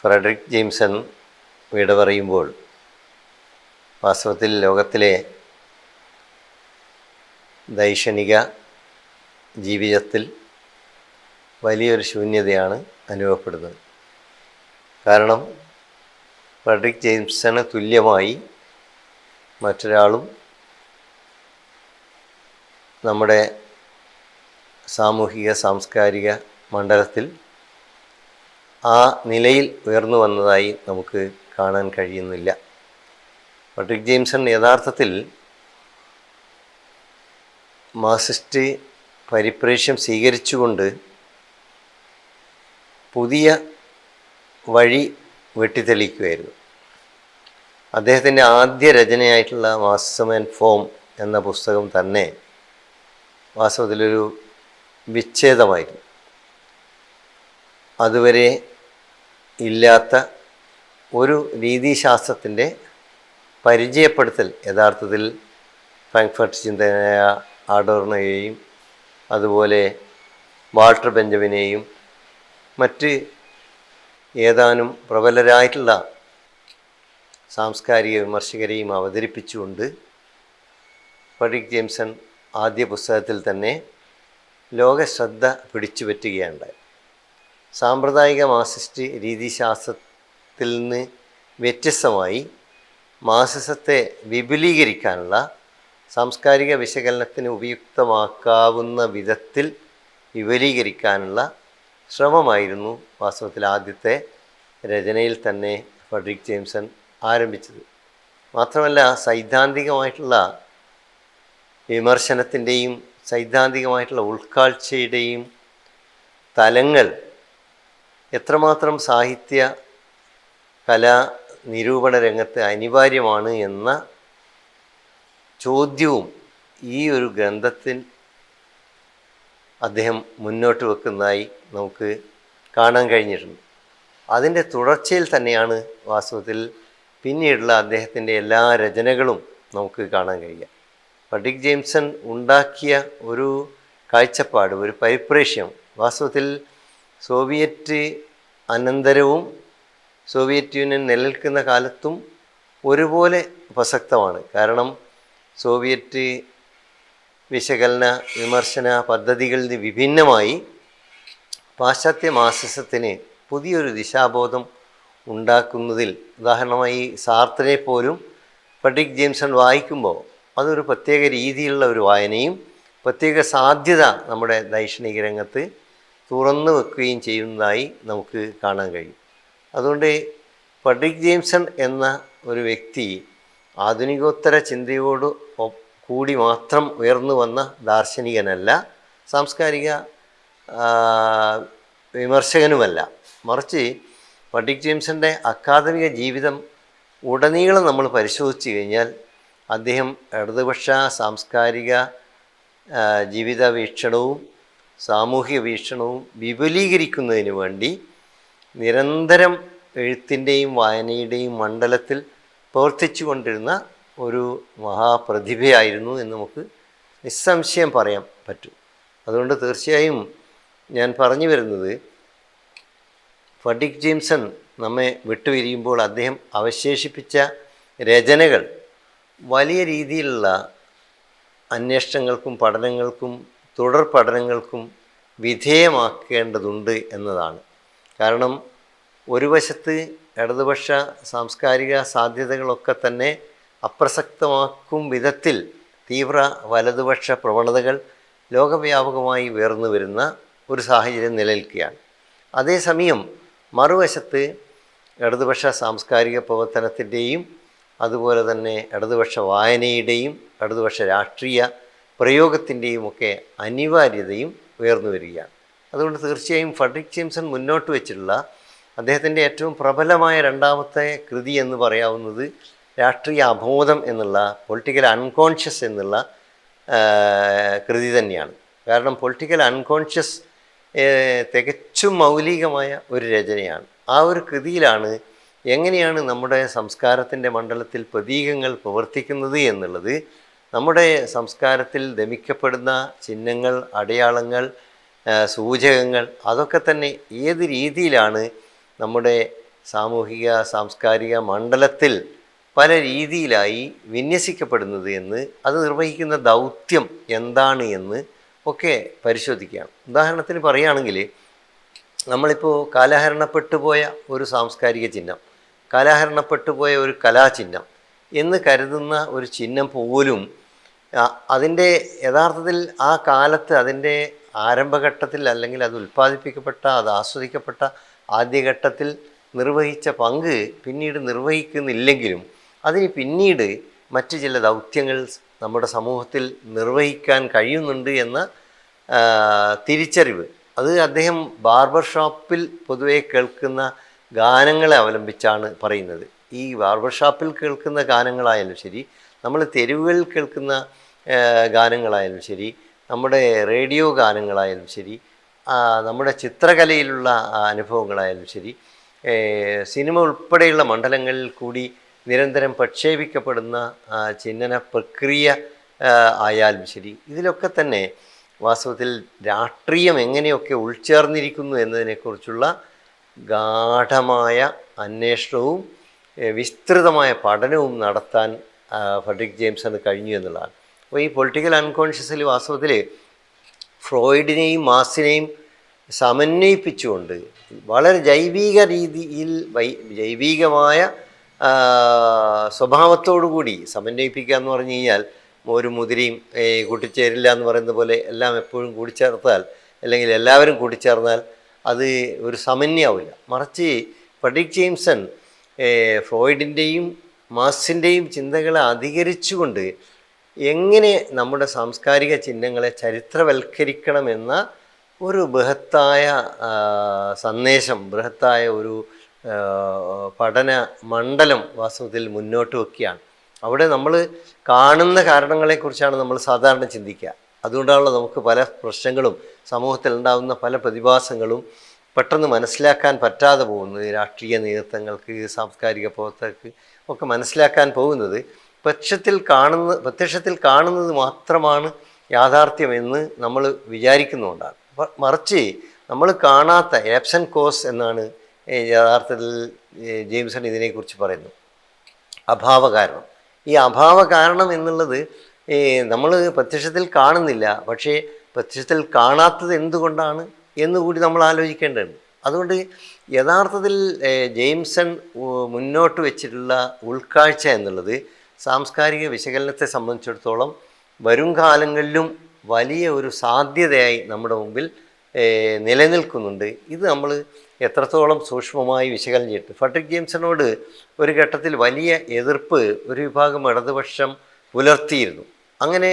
Frederick Jameson വീട് പറയുമ്പോൾ വാസ്തവത്തിൽ ലോകത്തിലെ ദൈക്ഷണിക ജീവിതത്തിൽ വലിയൊരു ശൂന്യതയാണ് അനുഭവപ്പെടുന്നത്. കാരണം ഫ്രെഡറിക് ജെയിംസണ് തുല്യമായി മറ്റൊരാളും നമ്മുടെ സാമൂഹിക സാംസ്കാരിക മണ്ഡലത്തിൽ ആ നിലയിൽ ഉയർന്നു വന്നതായി നമുക്ക് കാണാൻ കഴിയുന്നില്ല. പട്രിക് ജെയിംസൺ യഥാർത്ഥത്തിൽ മാർസിസ്റ്റ് പരിപ്രേക്ഷ്യം സ്വീകരിച്ചുകൊണ്ട് പുതിയ വഴി വെട്ടിത്തെളിക്കുകയായിരുന്നു. അദ്ദേഹത്തിന്റെ ആദ്യ രചനയായിട്ടുള്ള മാസം ആൻഡ് ഫോം എന്ന പുസ്തകം തന്നെ വാസ്തവത്തിലൊരു വിച്ഛേദമായിരുന്നു. അതുവരെ ഇല്ലാത്ത ഒരു രീതിശാസ്ത്രത്തിന്റെ പരിചയപ്പെടുത്തൽ യഥാർത്ഥത്തിൽ ഫ്രാങ്ക്ഫർട്ട് ചിന്തകനായ ആഡോർണയെയും അതുപോലെ വാൾട്ടർ ബെഞ്ചമിനെയും മറ്റ് ഏതാനും പ്രബലരായിട്ടുള്ള സാംസ്കാരിക വിമർശകരെയും അവതരിപ്പിച്ചുകൊണ്ട് ഫ്രെഡറിക് ജെയിംസൺ ആദ്യ പുസ്തകത്തിൽ തന്നെ ലോകശ്രദ്ധ പിടിച്ചു പറ്റുകയുണ്ടായി സാമ്പ്രദായിക മാസിസ്റ്റ് രീതിശാസ്ത്രത്തിൽ നിന്ന് വ്യത്യസ്തമായി മാസിസത്തെ വിപുലീകരിക്കാനുള്ള സാംസ്കാരിക വിശകലനത്തിന് ഉപയുക്തമാക്കാവുന്ന വിധത്തിൽ വിപുലീകരിക്കാനുള്ള ശ്രമമായിരുന്നു വാസ്തവത്തിൽ ആദ്യത്തെ രചനയിൽ തന്നെ ഫ്രെഡറിക് ജെയിംസൺ ആരംഭിച്ചത്. മാത്രമല്ല സൈദ്ധാന്തികമായിട്ടുള്ള വിമർശനത്തിന്റെയും സൈദ്ധാന്തികമായിട്ടുള്ള ഉൾക്കാഴ്ചയുടെയും തലങ്ങൾ എത്രമാത്രം സാഹിത്യ കലാ നിരൂപണ രംഗത്ത് അനിവാര്യമാണ് എന്ന ചോദ്യവും ഈ ഒരു ഗ്രന്ഥത്തിൽ അദ്ദേഹം മുന്നോട്ട് വെക്കുന്നതായി നമുക്ക് കാണാൻ കഴിഞ്ഞിട്ടുണ്ട്. അതിന്റെ തുടർച്ചയിൽ തന്നെയാണ് വാസ്തവത്തിൽ പിന്നീടുള്ള അദ്ദേഹത്തിന്റെ എല്ലാ രചനകളും നമുക്ക് കാണാൻ കഴിയുക. പഡിക് ജെയിംസൺ ഉണ്ടാക്കിയ ഒരു കാഴ്ചപ്പാട് ഒരു പരിപ്രേക്ഷ്യം വാസ്തവത്തിൽ സോവിയറ്റ് അനന്തരവും സോവിയറ്റ് യൂണിയൻ നിലനിൽക്കുന്ന കാലത്തും ഒരുപോലെ പ്രസക്തമാണ്. കാരണം സോവിയറ്റ് വിശകലന വിമർശന പദ്ധതികളിൽ നിന്ന് വിഭിന്നമായി പാശ്ചാത്യ മാർസിസത്തിന് പുതിയൊരു ദിശാബോധം ഉണ്ടാക്കുന്നതിൽ ഉദാഹരണമായി സാർത്തിനെ പോലും പട്ടിക് ജെയിംസൺ വായിക്കുമ്പോൾ അതൊരു പ്രത്യേക രീതിയിലുള്ള ഒരു വായനയും പ്രത്യേക സാധ്യത നമ്മുടെ ദൈക്ഷണിക രംഗത്ത് തുറന്നു വെക്കുകയും ചെയ്യുന്നതായി നമുക്ക് കാണാൻ കഴിയും. അതുകൊണ്ട് പട്രിക് ജെയിംസൺ എന്ന ഒരു വ്യക്തി ആധുനികോത്തര ചിന്തയോട് കൂടി മാത്രം ഉയർന്നു വന്ന ദാർശനികനല്ല സാംസ്കാരിക വിമർശകനുമല്ല. മറിച്ച് ഫ്രെഡറിക് ജെയിംസന്റെ അക്കാദമിക ജീവിതം ഉടനീളം നമ്മൾ പരിശോധിച്ചു കഴിഞ്ഞാൽ അദ്ദേഹം ഇടതുപക്ഷ സാംസ്കാരിക ജീവിത വീക്ഷണവും സാമൂഹിക വീക്ഷണവും വിപുലീകരിക്കുന്നതിന് വേണ്ടി നിരന്തരം എഴുത്തിന്റെയും വായനയുടെയും മണ്ഡലത്തിൽ പ്രവർത്തിച്ചു കൊണ്ടിരുന്ന ഒരു മഹാപ്രതിഭയായിരുന്നു എന്ന് നമുക്ക് നിസ്സംശയം പറയാൻ പറ്റും. അതുകൊണ്ട് തീർച്ചയായും ഞാൻ പറഞ്ഞു വരുന്നത് ഫഡിക് ജെയിംസൺ നമ്മെ വിട്ടുപിരിയുമ്പോൾ അദ്ദേഹം അവശേഷിപ്പിച്ച രചനകൾ വലിയ രീതിയിലുള്ള അന്വേഷണങ്ങൾക്കും പഠനങ്ങൾക്കും തുടർ പഠനങ്ങൾക്കും വിധേയമാക്കേണ്ടതുണ്ട് എന്നതാണ്. കാരണം ഒരു വശത്ത് ഇടതുപക്ഷ സാംസ്കാരിക സാധ്യതകളൊക്കെ തന്നെ അപ്രസക്തമാക്കും വിധത്തിൽ തീവ്ര വലതുപക്ഷ പ്രവണതകൾ ലോകവ്യാപകമായി ഉയർന്നു വരുന്ന ഒരു സാഹചര്യം നിലനിൽക്കുകയാണ്. അതേസമയം മറുവശത്ത് ഇടതുപക്ഷ സാംസ്കാരിക പ്രവർത്തനത്തിന്റെയും അതുപോലെ തന്നെ ഇടതുപക്ഷ വായനയുടെയും ഇടതുപക്ഷ രാഷ്ട്രീയ പ്രയോഗത്തിന്റെയും ഒക്കെ അനിവാര്യതയും ഉയർന്നു വരികയാണ്. അതുകൊണ്ട് തീർച്ചയായും ഫഡ്രിക് ജെയിംസൺ മുന്നോട്ട് വെച്ചിട്ടുള്ള അദ്ദേഹത്തിന്റെ ഏറ്റവും പ്രബലമായ രണ്ടാമത്തെ കൃതി എന്ന് പറയാവുന്നത് രാഷ്ട്രീയ അബോധം എന്നുള്ള പൊളിറ്റിക്കൽ അൺകോൺഷ്യസ് എന്നുള്ള കൃതി തന്നെയാണ്. കാരണം പൊളിറ്റിക്കൽ അൺകോൺഷ്യസ് തികച്ചും മൗലികമായ ഒരു രചനയാണ്. ആ ഒരു കൃതിയിലാണ് എങ്ങനെയാണ് നമ്മുടെ സംസ്കാരത്തിന്റെ മണ്ഡലത്തിൽ പ്രതീകങ്ങൾ പ്രവർത്തിക്കുന്നത് എന്നുള്ളത് നമ്മുടെ സംസ്കാരത്തിൽ ദമിക്കപ്പെടുന്ന ചിഹ്നങ്ങൾ അടയാളങ്ങൾ സൂചകങ്ങൾ അതൊക്കെ തന്നെ ഏത് രീതിയിലാണ് നമ്മുടെ സാമൂഹിക സാംസ്കാരിക മണ്ഡലത്തിൽ പല രീതിയിലായി വിന്യസിക്കപ്പെടുന്നത് എന്ന് അത് നിർവഹിക്കുന്ന ദൗത്യം എന്താണ് എന്ന് ഒക്കെ പരിശോധിക്കുകയാണ്. ഉദാഹരണത്തിന് പറയുകയാണെങ്കിൽ നമ്മളിപ്പോൾ കാലഹരണപ്പെട്ടു പോയ ഒരു സാംസ്കാരിക ചിഹ്നം കാലഹരണപ്പെട്ടു പോയ ഒരു കലാചിഹ്നം എന്ന് കരുതുന്ന ഒരു ചിഹ്നം പോലും അതിന്റെ യഥാർത്ഥത്തിൽ ആ കാലത്ത് അതിന്റെ ആരംഭഘട്ടത്തിൽ അല്ലെങ്കിൽ അത് ഉൽപ്പാദിപ്പിക്കപ്പെട്ട അത് ആസ്വദിക്കപ്പെട്ട ആദ്യഘട്ടത്തിൽ നിർവഹിച്ച പങ്ക് പിന്നീട് നിർവഹിക്കുന്നില്ലെങ്കിലും അതിന് പിന്നീട് മറ്റ് ചില ദൗത്യങ്ങൾ നമ്മുടെ സമൂഹത്തിൽ നിർവഹിക്കാൻ കഴിയുന്നുണ്ട് എന്ന തിരിച്ചറിവ്. അത് അദ്ദേഹം ബാർബർ ഷോപ്പിൽ പൊതുവെ കേൾക്കുന്ന ഗാനങ്ങളെ അവലംബിച്ചാണ് പറയുന്നത്. ഈ ബാർബർ ഷോപ്പിൽ കേൾക്കുന്ന ഗാനങ്ങളായാലും ശരി നമ്മൾ തെരുവുകളിൽ കേൾക്കുന്ന ഗാനങ്ങളായാലും ശരി നമ്മുടെ റേഡിയോ ഗാനങ്ങളായാലും ശരി നമ്മുടെ ചിത്രകലയിലുള്ള അനുഭവങ്ങളായാലും ശരി സിനിമ ഉൾപ്പെടെയുള്ള മണ്ഡലങ്ങളിൽ കൂടി നിരന്തരം പ്രക്ഷേപിക്കപ്പെടുന്ന ചിഹ്നന പ്രക്രിയ ആയാലും ശരി ഇതിലൊക്കെ തന്നെ വാസ്തവത്തിൽ രാഷ്ട്രീയം എങ്ങനെയൊക്കെ ഉൾച്ചേർന്നിരിക്കുന്നു എന്നതിനെക്കുറിച്ചുള്ള ഗാഠമായ അന്വേഷണവും വിസ്തൃതമായ പഠനവും നടത്താൻ ആ, ജെയിംസ് അന്ന് കഴിഞ്ഞു എന്നുള്ളതാണ്. അപ്പോൾ ഈ പൊളിറ്റിക്കൽ അൺകോൺഷ്യസിൽ വാസ്തവത്തിൽ ഫ്രോയിഡിനെയും മാസിനെയും സമന്വയിപ്പിച്ചുകൊണ്ട് വളരെ ജൈവിക രീതിയിൽ ജൈവികമായ സ്വഭാവത്തോടുകൂടി സമന്വയിപ്പിക്കുക എന്ന് പറഞ്ഞു കഴിഞ്ഞാൽ ഒരു മുതിരയും കൂട്ടിച്ചേരില്ല എന്ന് പറയുന്ന പോലെ എല്ലാം എപ്പോഴും കൂടിച്ചേർത്താൽ അല്ലെങ്കിൽ എല്ലാവരും കൂടിച്ചേർന്നാൽ അത് ഒരു സമന്വയാവില്ല. മറിച്ച് ഫഡിക് ജെയിംസൺ ഫ്രോയിഡിന്റെയും മാസിന്റെയും ചിന്തകളെ അധികരിച്ചുകൊണ്ട് എങ്ങനെ നമ്മുടെ സാംസ്കാരിക ചിഹ്നങ്ങളെ ചരിത്രവൽക്കരിക്കണമെന്ന ഒരു ബൃഹത്തായ സന്ദേശം ബൃഹത്തായ ഒരു പഠന മണ്ഡലം വാസ്തവത്തിൽ മുന്നോട്ട് വയ്ക്കുകയാണ് അവിടെ നമ്മൾ കാണുന്ന കാരണങ്ങളെക്കുറിച്ചാണ് നമ്മൾ സാധാരണ ചിന്തിക്കുക. അതുകൊണ്ടാണല്ലോ നമുക്ക് പല പ്രശ്നങ്ങളും സമൂഹത്തിൽ ഉണ്ടാകുന്ന പല പ്രതിഭാസങ്ങളും പെട്ടെന്ന് മനസ്സിലാക്കാൻ പറ്റാതെ പോകുന്നത് രാഷ്ട്രീയ നേതൃത്വങ്ങൾക്ക് സാംസ്കാരിക പ്രവർത്തകർക്ക് ഒക്കെ മനസ്സിലാക്കാൻ പോകുന്നത് പ്രത്യക്ഷത്തിൽ കാണുന്ന പ്രത്യക്ഷത്തിൽ കാണുന്നത് മാത്രമാണ് യാഥാർത്ഥ്യമെന്ന് നമ്മൾ വിചാരിക്കുന്നുകൊണ്ടാണ് മറിച്ച് നമ്മൾ കാണാത്ത ആബ്സൻ കോസ് എന്നാണ് യഥാർത്ഥത്തിൽ ജെയിംസൺ ഇതിനെക്കുറിച്ച് പറയുന്നു അഭാവ കാരണം ഈ അഭാവ കാരണം എന്നുള്ളത് നമ്മൾ പ്രത്യക്ഷത്തിൽ കാണുന്നില്ല. പക്ഷേ പ്രത്യക്ഷത്തിൽ കാണാത്തത് എന്തുകൊണ്ടാണ്? എന്നുകൂടി നമ്മൾ ആലോചിക്കേണ്ടതുണ്ട്. അതുകൊണ്ട് യഥാർത്ഥത്തിൽ ജെയിംസൺ മുന്നോട്ട് വെച്ചിട്ടുള്ള ഉൾക്കാഴ്ച എന്നുള്ളത് സാംസ്കാരിക വിശകലനത്തെ സംബന്ധിച്ചിടത്തോളം വരും കാലങ്ങളിലും വലിയ ഒരു സാധ്യതയായി നമ്മുടെ മുമ്പിൽ നിലനിൽക്കുന്നുണ്ട്. ഇത് നമ്മൾ എത്രത്തോളം സൂക്ഷ്മമായി വിശകലനം ചെയ്തിട്ട് ഫട്രിക് ജെയിംസണോട് ഒരു ഘട്ടത്തിൽ വലിയ എതിർപ്പ് ഒരു വിഭാഗം ഇടതുപക്ഷം പുലർത്തിയിരുന്നു. അങ്ങനെ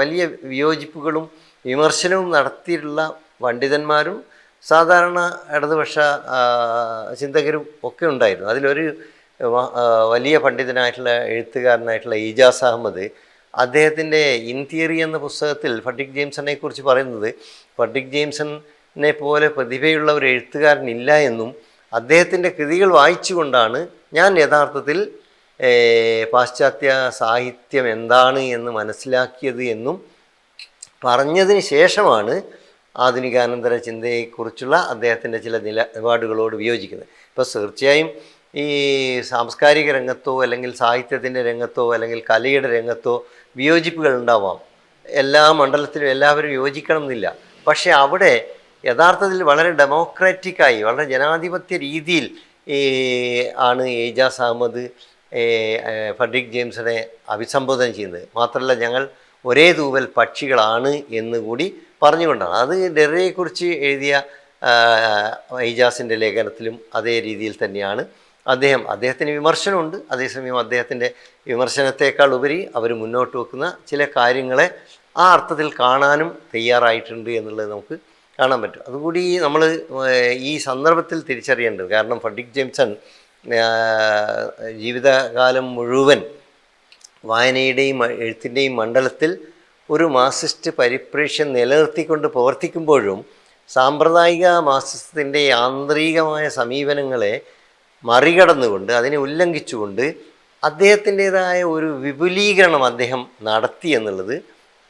വലിയ വിയോജിപ്പുകളും വിമർശനവും നടത്തിയിട്ടുള്ള പണ്ഡിതന്മാരും സാധാരണ ഇടതുപക്ഷ ചിന്തകരും ഒക്കെ ഉണ്ടായിരുന്നു. അതിലൊരു വലിയ പണ്ഡിതനായിട്ടുള്ള എഴുത്തുകാരനായിട്ടുള്ള ഈജാസ് അഹമ്മദ് അദ്ദേഹത്തിന്റെ ഇൻതിയറി എന്ന പുസ്തകത്തിൽ ഫഡിക് ജെയിംസനെ കുറിച്ച് പറയുന്നത് ഫഡിക് ജെയിംസനെ പോലെ പ്രതിഭയുള്ള ഒരു എഴുത്തുകാരനില്ല എന്നും അദ്ദേഹത്തിന്റെ കൃതികൾ വായിച്ചുകൊണ്ടാണ് ഞാൻ യഥാർത്ഥത്തിൽ പാശ്ചാത്യ സാഹിത്യം എന്താണ് എന്ന് മനസ്സിലാക്കിയത് എന്നും പറഞ്ഞതിന് ശേഷമാണ് ആധുനികാനന്തര ചിന്തയെക്കുറിച്ചുള്ള അദ്ദേഹത്തിന്റെ ചില നിലപാടുകളോട് വിയോജിക്കുന്നത്. ഇപ്പോൾ തീർച്ചയായും ഈ സാംസ്കാരിക രംഗത്തോ അല്ലെങ്കിൽ സാഹിത്യത്തിന്റെ രംഗത്തോ അല്ലെങ്കിൽ കലയുടെ രംഗത്തോ വിയോജിപ്പുകൾ ഉണ്ടാവാം. എല്ലാ മണ്ഡലത്തിലും എല്ലാവരും യോജിക്കണം എന്നില്ല പക്ഷേ അവിടെ യഥാർത്ഥത്തിൽ വളരെ ഡെമോക്രാറ്റിക്കായി വളരെ ജനാധിപത്യ രീതിയിൽ ഈ ആണ് ഏജാസ് അഹമ്മദ് ഫഡ്രിക് ജെയിംസിനെ അഭിസംബോധന ചെയ്യുന്നത്. മാത്രമല്ല ഞങ്ങൾ ഒരേ തൂവൽ പക്ഷികളാണ് എന്ന് കൂടി പറഞ്ഞുകൊണ്ടാണ്. അത് ഡെറയെക്കുറിച്ച് എഴുതിയ ഐജാസിന്റെ ലേഖനത്തിലും അതേ രീതിയിൽ തന്നെയാണ് അദ്ദേഹം അദ്ദേഹത്തിന് വിമർശനമുണ്ട്. അതേസമയം അദ്ദേഹത്തിന്റെ വിമർശനത്തേക്കാൾ ഉപരി അവർ മുന്നോട്ട് വെക്കുന്ന ചില കാര്യങ്ങളെ ആ അർത്ഥത്തിൽ കാണാനും തയ്യാറായിട്ടുണ്ട് എന്നുള്ളത് നമുക്ക് കാണാൻ പറ്റും. അതുകൂടി നമ്മൾ ഈ സന്ദർഭത്തിൽ തിരിച്ചറിയേണ്ടത് കാരണം ഫഡിക് ജെയിംസൺ ജീവിതകാലം മുഴുവൻ വായനയുടെയും എഴുത്തിന്റെയും മണ്ഡലത്തിൽ ഒരു മാസിസ്റ്റ് പരിപ്രേക്ഷ്യം നിലനിർത്തിക്കൊണ്ട് പ്രവർത്തിക്കുമ്പോഴും സാമ്പ്രദായിക മാർസിസത്തിന്റെ യാന്ത്രികമായ സമീപനങ്ങളെ മറികടന്നുകൊണ്ട് അതിനെ ഉല്ലംഘിച്ചുകൊണ്ട് അദ്ദേഹത്തിന്റെതായ ഒരു വിപുലീകരണം അദ്ദേഹം നടത്തി എന്നുള്ളത്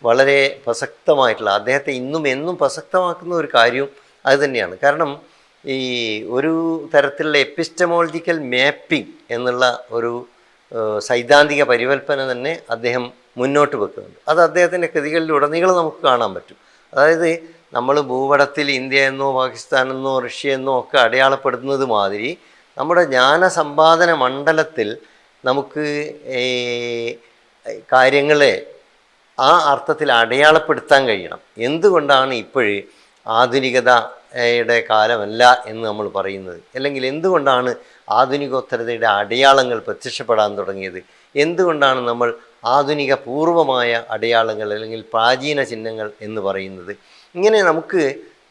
വളരെ പ്രസക്തമായിട്ടുള്ള അദ്ദേഹത്തെ ഇന്നും എന്നും പ്രസക്തമാക്കുന്ന ഒരു കാര്യവും അത് തന്നെയാണ്. കാരണം ഈ ഒരു തരത്തിലുള്ള എപ്പിസ്റ്റമോളജിക്കൽ മാപ്പിംഗ് എന്നുള്ള ഒരു സൈദ്ധാന്തിക പരികൽപ്പന തന്നെ അദ്ദേഹം മുന്നോട്ട് വെക്കുന്നുണ്ട്. അത് അദ്ദേഹത്തിന്റെ കൃതികളിലുടനീളം നമുക്ക് കാണാൻ പറ്റും. അതായത് നമ്മൾ ഭൂപടത്തിൽ ഇന്ത്യ എന്നോ പാകിസ്ഥാൻ എന്നോ റഷ്യ എന്നോ ഒക്കെ അടയാളപ്പെടുത്തുന്നത് മാതിരി നമ്മുടെ ജ്ഞാനസമ്പാദന മണ്ഡലത്തിൽ നമുക്ക് കാര്യങ്ങളെ ആ അർത്ഥത്തിൽ അടയാളപ്പെടുത്താൻ കഴിയണം. എന്തുകൊണ്ടാണ് ഇപ്പോഴ് ആധുനികതയുടെ കാലമല്ല എന്ന് നമ്മൾ പറയുന്നത്? അല്ലെങ്കിൽ എന്തുകൊണ്ടാണ് ആധുനികോത്തരതയുടെ അടയാളങ്ങൾ പ്രത്യക്ഷപ്പെടാൻ തുടങ്ങിയത്? എന്തുകൊണ്ടാണ് നമ്മൾ ആധുനിക പൂർവമായ അടയാളങ്ങൾ അല്ലെങ്കിൽ പ്രാചീന ചിഹ്നങ്ങൾ എന്ന് പറയുന്നത്? ഇങ്ങനെ നമുക്ക്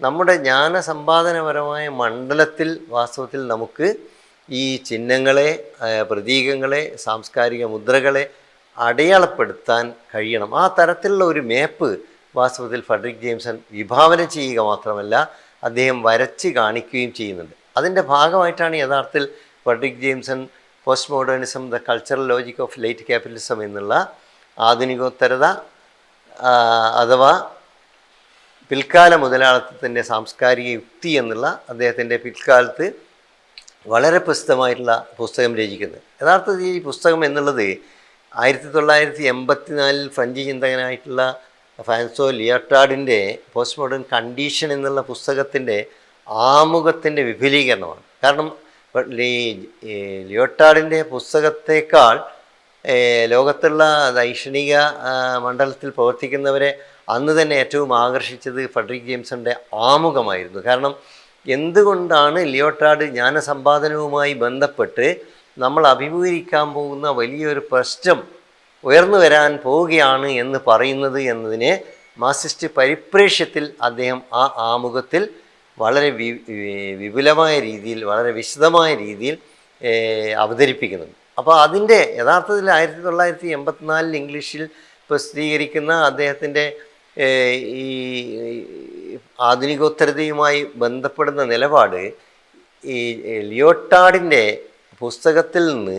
നമ്മുടെ ജ്ഞാനസമ്പാദനപരമായ മണ്ഡലത്തിൽ വാസ്തവത്തിൽ നമുക്ക് ഈ ചിഹ്നങ്ങളെ പ്രതീകങ്ങളെ സാംസ്കാരിക മുദ്രകളെ അടയാളപ്പെടുത്താൻ കഴിയണം. ആ തരത്തിലുള്ള ഒരു മാപ്പ് വാസ്തവത്തിൽ ഫെഡറിക് ജെയിംസൺ വിഭാവനം ചെയ്യുക മാത്രമല്ല അദ്ദേഹം വരച്ച് കാണിക്കുകയും ചെയ്യുന്നുണ്ട്. അതിന്റെ ഭാഗമായിട്ടാണ് യഥാർത്ഥത്തിൽ Fredric Jameson postmodernism the cultural logic of late capitalism എന്നുള്ള ആധുനികോത്തരത അഥവാ പിൽക്കാല മുതലാളിത്തത്തിന്റെ സാംസ്കാരിക യുക്തി എന്നുള്ള അദ്ദേഹത്തിന്റെ പിൽക്കാലത്ത് വളരെ പ്രസിദ്ധമായിട്ടുള്ള പുസ്തകം രചിക്കുന്നത്. യഥാർത്ഥത്തിൽ ഈ പുസ്തകം എന്നുള്ളത് ആയിരത്തി തൊള്ളായിരത്തി എൺപത്തിനാലിൽ ഫ്രഞ്ച് ചിന്തകനായിട്ടുള്ള ഫാൻസോ ലിയോട്ടാർഡിന്റെ പോസ്റ്റ് മോഡേൺ കണ്ടീഷൻ എന്നുള്ള പുസ്തകത്തിന്റെ ആമുഖത്തിന്റെ വിപുലീകരണമാണ്. കാരണം ലിയോട്ടാർഡിന്റെ പുസ്തകത്തേക്കാൾ ലോകത്തുള്ള ദൈക്ഷണിക മണ്ഡലത്തിൽ പ്രവർത്തിക്കുന്നവരെ അന്ന് തന്നെ ഏറ്റവും ആകർഷിച്ചത് ഫെഡറിക് ജെയിംസന്റെ ആമുഖമായിരുന്നു. കാരണം എന്തുകൊണ്ടാണ് ലിയോട്ടാർഡ് ജ്ഞാനസമ്പാദനവുമായി ബന്ധപ്പെട്ട് നമ്മൾ അഭിമുഖീകരിക്കാൻ പോകുന്ന വലിയൊരു പ്രശ്നം ഉയർന്നു വരാൻ പോവുകയാണ് എന്ന് പറയുന്നത് എന്നതിനെ മാർസിസ്റ്റ് പരിപ്രേക്ഷ്യത്തിൽ അദ്ദേഹം ആ ആമുഖത്തിൽ വളരെ വിപുലമായ രീതിയിൽ വളരെ വിശദമായ രീതിയിൽ അവതരിപ്പിക്കുന്നുണ്ട്. അപ്പോൾ അതിന്റെ യഥാർത്ഥത്തിൽ ആയിരത്തി തൊള്ളായിരത്തി എൺപത്തിനാലിൽ ഇംഗ്ലീഷിൽ പ്രസിദ്ധീകരിക്കുന്ന അദ്ദേഹത്തിന്റെ ഈ ഈ ആധുനികോത്തരതയുമായി ബന്ധപ്പെടുന്ന നിലപാട് ഈ ലിയോട്ടാർഡിന്റെ പുസ്തകത്തിൽ നിന്ന്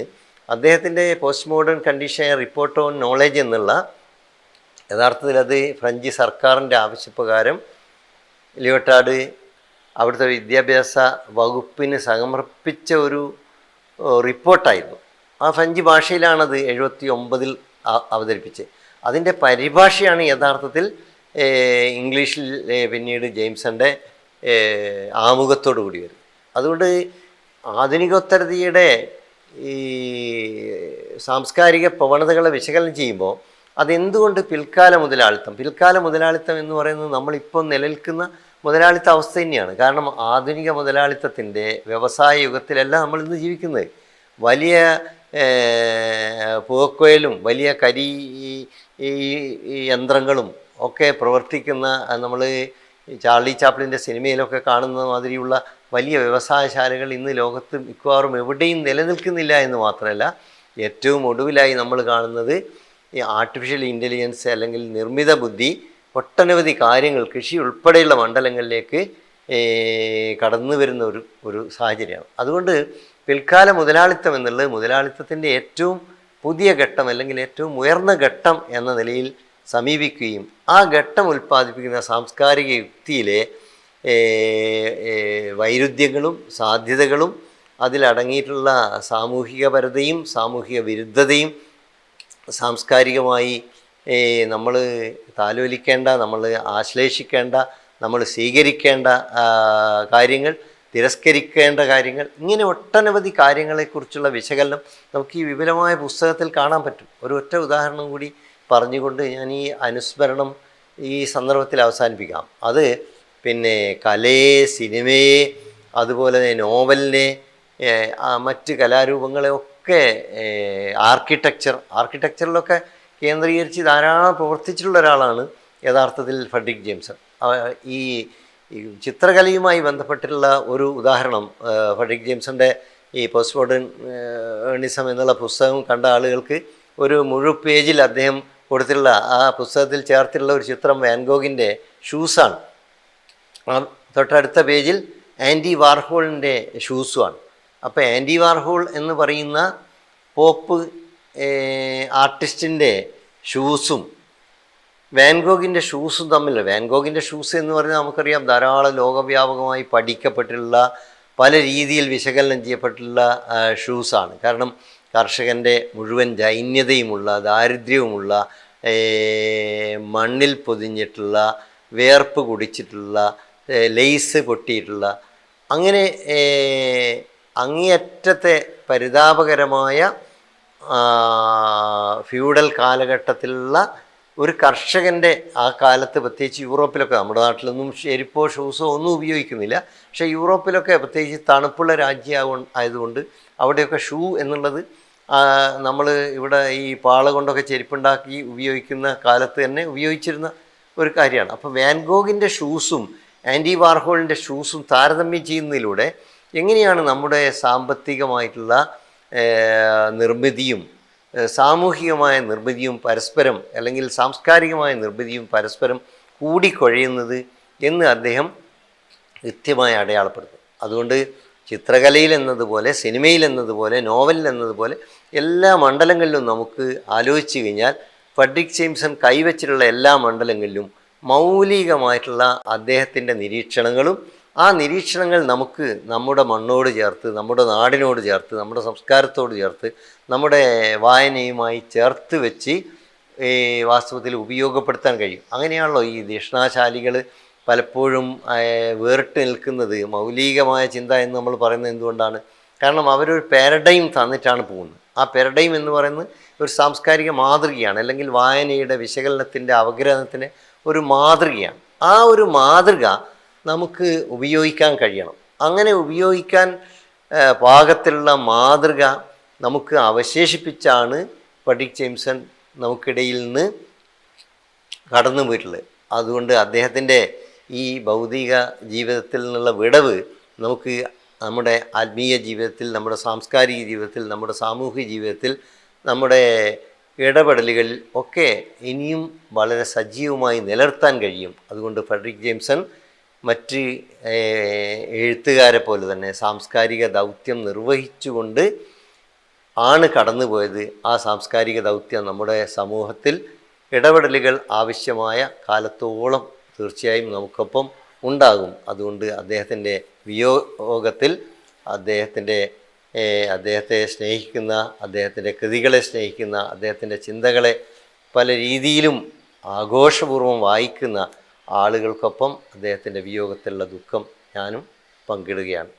അദ്ദേഹത്തിന്റെ postmodern condition report on knowledge എന്നുള്ള യഥാർത്ഥത്തിൽ അത് ഫ്രഞ്ച് സർക്കാരിന്റെ ആവശ്യപ്രകാരം ലിയോട്ടാർഡ് അവിടുത്തെ വിദ്യാഭ്യാസ വകുപ്പിന് സമർപ്പിച്ച ഒരു റിപ്പോർട്ടായിരുന്നു. ആ ഫ്രഞ്ച് ഭാഷയിലാണത് എഴുപത്തി ഒമ്പതിൽ അവതരിപ്പിച്ചത്. അതിന്റെ പരിഭാഷയാണ് യഥാർത്ഥത്തിൽ ഇംഗ്ലീഷിൽ പിന്നീട് ജെയിംസന്റെ ആമുഖത്തോടു കൂടി വരുന്നത്. അതുകൊണ്ട് ആധുനികോത്തരതയുടെ ഈ സാംസ്കാരിക പ്രവണതകളെ വിശകലനം ചെയ്യുമ്പോൾ അതെന്തുകൊണ്ട് പിൽക്കാല മുതലാളിത്തം പിൽക്കാല മുതലാളിത്തം എന്ന് പറയുന്നത് നമ്മളിപ്പോൾ നിലനിൽക്കുന്ന മുതലാളിത്ത അവസ്ഥ തന്നെയാണ്. കാരണം ആധുനിക മുതലാളിത്തത്തിന്റെ വ്യവസായ യുഗത്തിലല്ല നമ്മൾ ഇന്ന് ജീവിക്കുന്നത്. വലിയ ഏഹ്, വലിയ കരി യന്ത്രങ്ങളും ഒക്കെ പ്രവർത്തിക്കുന്ന നമ്മൾ ചാർലി ചാപ്ലിന്റെ സിനിമയിലൊക്കെ കാണുന്ന മാതിരിയുള്ള വലിയ വ്യവസായശാലകൾ ഇന്ന് ലോകത്ത് മിക്കവാറും എവിടെയും നിലനിൽക്കുന്നില്ല എന്ന് മാത്രമല്ല ഏറ്റവും ഒടുവിലായി നമ്മൾ കാണുന്നത് ഈ ആർട്ടിഫിഷ്യൽ ഇന്റലിജൻസ് അല്ലെങ്കിൽ നിർമ്മിത ബുദ്ധി ഒട്ടനവധി കാര്യങ്ങൾ കൃഷി ഉൾപ്പെടെയുള്ള മണ്ഡലങ്ങളിലേക്ക് കടന്നു വരുന്ന ഒരു ഒരു സാഹചര്യമാണ്. അതുകൊണ്ട് പിൽക്കാല മുതലാളിത്തം എന്നുള്ളത് മുതലാളിത്തത്തിന്റെ ഏറ്റവും പുതിയ ഘട്ടം അല്ലെങ്കിൽ ഏറ്റവും ഉയർന്ന ഘട്ടം എന്ന നിലയിൽ സമീപിക്കുകയും ആ ഘട്ടം ഉൽപ്പാദിപ്പിക്കുന്ന സാംസ്കാരിക യുക്തിയിലെ വൈരുദ്ധ്യങ്ങളും സാധ്യതകളും അതിലടങ്ങിയിട്ടുള്ള സാമൂഹികപരതയും സാമൂഹിക വിരുദ്ധതയും സാംസ്കാരികമായി നമ്മൾ താലോലിക്കേണ്ട നമ്മൾ ആശ്ലേഷിക്കേണ്ട നമ്മൾ സ്വീകരിക്കേണ്ട കാര്യങ്ങൾ തിരസ്കരിക്കേണ്ട കാര്യങ്ങൾ ഇങ്ങനെ ഒട്ടനവധി കാര്യങ്ങളെക്കുറിച്ചുള്ള വിശകലനം നമുക്ക് ഈ വിപുലമായ പുസ്തകത്തിൽ കാണാൻ പറ്റും. ഒരു ഒറ്റ ഉദാഹരണം കൂടി പറഞ്ഞുകൊണ്ട് ഞാൻ ഈ അനുസ്മരണം ഈ സന്ദർഭത്തിൽ അവസാനിപ്പിക്കാം. അത് പിന്നെ കലയെ സിനിമയെ അതുപോലെ തന്നെ നോവലിനെ മറ്റ് കലാരൂപങ്ങളെ ഒക്കെ ആർക്കിടെക്ചർ ആർക്കിടെക്ചറിലൊക്കെ കേന്ദ്രീകരിച്ച് ധാരാളം പ്രവർത്തിച്ചിട്ടുള്ള ഒരാളാണ് യഥാർത്ഥത്തിൽ ഫെഡറിക് ജെയിംസൺ അവ- ഈ ചിത്രകലയുമായി ബന്ധപ്പെട്ടിട്ടുള്ള ഒരു ഉദാഹരണം ആ, ജെയിംസിന്റെ ഈ പോസ്റ്റ് മോഡേൺ ഏണിസം എന്നുള്ള പുസ്തകം കണ്ട ആളുകൾക്ക് ഒരു മുഴു പേജിൽ അദ്ദേഹം കൊടുത്തിട്ടുള്ള ആ പുസ്തകത്തിൽ ചേർത്തിട്ടുള്ള ഒരു ചിത്രം വാൻഗോഗിന്റെ ഷൂസാണ്. തൊട്ടടുത്ത പേജിൽ ആന്റി വാർഹോളിന്റെ ഷൂസുമാണ്. അപ്പോൾ ആന്റി വാർഹോൾ എന്ന് പറയുന്ന പോപ്പ് ആർട്ടിസ്റ്റിന്റെ ഷൂസും വാൻഗോഗിന്റെ ഷൂസും തമ്മിൽ വാൻഗോഗിന്റെ ഷൂസ് എന്ന് പറഞ്ഞാൽ നമുക്കറിയാം ധാരാളം ലോകവ്യാപകമായി പഠിക്കപ്പെട്ടിട്ടുള്ള പല രീതിയിൽ വിശകലനം ചെയ്യപ്പെട്ടിട്ടുള്ള ഷൂസാണ്. കാരണം കർഷകന്റെ മുഴുവൻ ദൈന്യതയുമുള്ള ദാരിദ്ര്യവുമുള്ള മണ്ണിൽ പൊതിഞ്ഞിട്ടുള്ള വേർപ്പ് കുടിച്ചിട്ടുള്ള ലെയ്സ് പൊട്ടിയിട്ടുള്ള അങ്ങനെ അങ്ങേയറ്റത്തെ പരിതാപകരമായ ഫ്യൂഡൽ കാലഘട്ടത്തിലുള്ള ഒരു കർഷകന്റെ ആ കാലത്ത് പ്രത്യേകിച്ച് യൂറോപ്പിലൊക്കെ നമ്മുടെ നാട്ടിലൊന്നും ചെരുപ്പോ ഷൂസോ ഒന്നും ഉപയോഗിക്കുന്നില്ല. പക്ഷേ യൂറോപ്പിലൊക്കെ പ്രത്യേകിച്ച് തണുപ്പുള്ള രാജ്യം ആയതുകൊണ്ട് അവിടെയൊക്കെ ഷൂ എന്നുള്ളത് നമ്മൾ ഇവിടെ ഈ പാള കൊണ്ടൊക്കെ ചെരുപ്പുണ്ടാക്കി ഉപയോഗിക്കുന്ന കാലത്ത് തന്നെ ഉപയോഗിച്ചിരുന്ന ഒരു കാര്യമാണ്. അപ്പോൾ വാൻഗോഗിന്റെ ഷൂസും ആന്റി വാർഹോളിന്റെ ഷൂസും താരതമ്യം ചെയ്യുന്നതിലൂടെ എങ്ങനെയാണ് നമ്മുടെ സാമ്പത്തികമായിട്ടുള്ള നിർമ്മിതിയും സാമൂഹികമായ നിർമ്മിതിയും പരസ്പരം അല്ലെങ്കിൽ സാംസ്കാരികമായ നിർമ്മിതിയും പരസ്പരം കൂടിക്കൊഴയുന്നത് എന്ന് അദ്ദേഹം കൃത്യമായി അടയാളപ്പെടുത്തും. അതുകൊണ്ട് ചിത്രകലയിൽ എന്നതുപോലെ സിനിമയിൽ എന്നതുപോലെ നോവലിൽ എന്നതുപോലെ എല്ലാ മണ്ഡലങ്ങളിലും നമുക്ക് ആലോചിച്ച് കഴിഞ്ഞാൽ ഫഡ്രിക് ജെയിംസൺ കൈവച്ചിട്ടുള്ള എല്ലാ മണ്ഡലങ്ങളിലും മൗലികമായിട്ടുള്ള അദ്ദേഹത്തിന്റെ നിരീക്ഷണങ്ങളും ആ നിരീക്ഷണങ്ങൾ നമുക്ക് നമ്മുടെ മണ്ണോട് ചേർത്ത് നമ്മുടെ നാടിനോട് ചേർത്ത് നമ്മുടെ സംസ്കാരത്തോട് ചേർത്ത് നമ്മുടെ വായനയുമായി ചേർത്ത് വെച്ച് ഈ വാസ്തവത്തിൽ ഉപയോഗപ്പെടുത്താൻ കഴിയും. അങ്ങനെയാണല്ലോ ഈ ദക്ഷിണാശാലികൾ പലപ്പോഴും വേറിട്ട് നിൽക്കുന്നത്. മൗലികമായ ചിന്ത എന്ന് നമ്മൾ പറയുന്നത് എന്തുകൊണ്ടാണ്? കാരണം അവരൊരു പാരഡൈം തന്നിട്ടാണ് പോകുന്നത്. ആ പാരഡൈം എന്ന് പറയുന്നത് ഒരു സാംസ്കാരിക മാതൃകയാണ് അല്ലെങ്കിൽ വായനയുടെ വിശകലനത്തിന്റെ അവഗ്രഹത്തിന്റെ ഒരു മാതൃകയാണ്. ആ ഒരു മാതൃക നമുക്ക് ഉപയോഗിക്കാൻ കഴിയണം. അങ്ങനെ ഉപയോഗിക്കാൻ പാകത്തിലുള്ള മാതൃക നമുക്ക് അവശേഷിപ്പിച്ചാണ് പഡിക് ജെയിംസൺ നമുക്കിടയിൽ നിന്ന് കടന്നു പോയിട്ടുള്ളത്. അതുകൊണ്ട് അദ്ദേഹത്തിന്റെ ഈ ഭൗതിക ജീവിതത്തിൽ നിന്നുള്ള വിടവ് നമുക്ക് നമ്മുടെ ആത്മീയ ജീവിതത്തിൽ നമ്മുടെ സാംസ്കാരിക ജീവിതത്തിൽ നമ്മുടെ സാമൂഹിക ജീവിതത്തിൽ നമ്മുടെ ഇടപെടലുകളിൽ ഒക്കെ ഇനിയും വളരെ സജീവമായി നിലർത്താൻ കഴിയും. അതുകൊണ്ട് ഫെഡറിക് ജെയിംസൺ മറ്റ് എഴുത്തുകാരെ പോലെ തന്നെ സാംസ്കാരിക ദൗത്യം നിർവഹിച്ചുകൊണ്ട് ആണ് കടന്നുപോയത് ആ സാംസ്കാരിക ദൗത്യം നമ്മുടെ സമൂഹത്തിൽ ഇടപെടലുകൾ ആവശ്യമായ കാലത്തോളം തീർച്ചയായും നമുക്കൊപ്പം ഉണ്ടാകും. അതുകൊണ്ട് അദ്ദേഹത്തിന്റെ വിയോഗത്തിൽ അദ്ദേഹത്തിന്റെ അദ്ദേഹത്തെ സ്നേഹിക്കുന്ന അദ്ദേഹത്തിന്റെ കൃതികളെ സ്നേഹിക്കുന്ന അദ്ദേഹത്തിന്റെ ചിന്തകളെ പല രീതിയിലും ആഘോഷപൂർവം വായിക്കുന്ന ആളുകൾക്കൊപ്പം അദ്ദേഹത്തിന്റെ വിയോഗത്തിലുള്ള ദുഃഖം ഞാനും പങ്കിടുകയാണ്.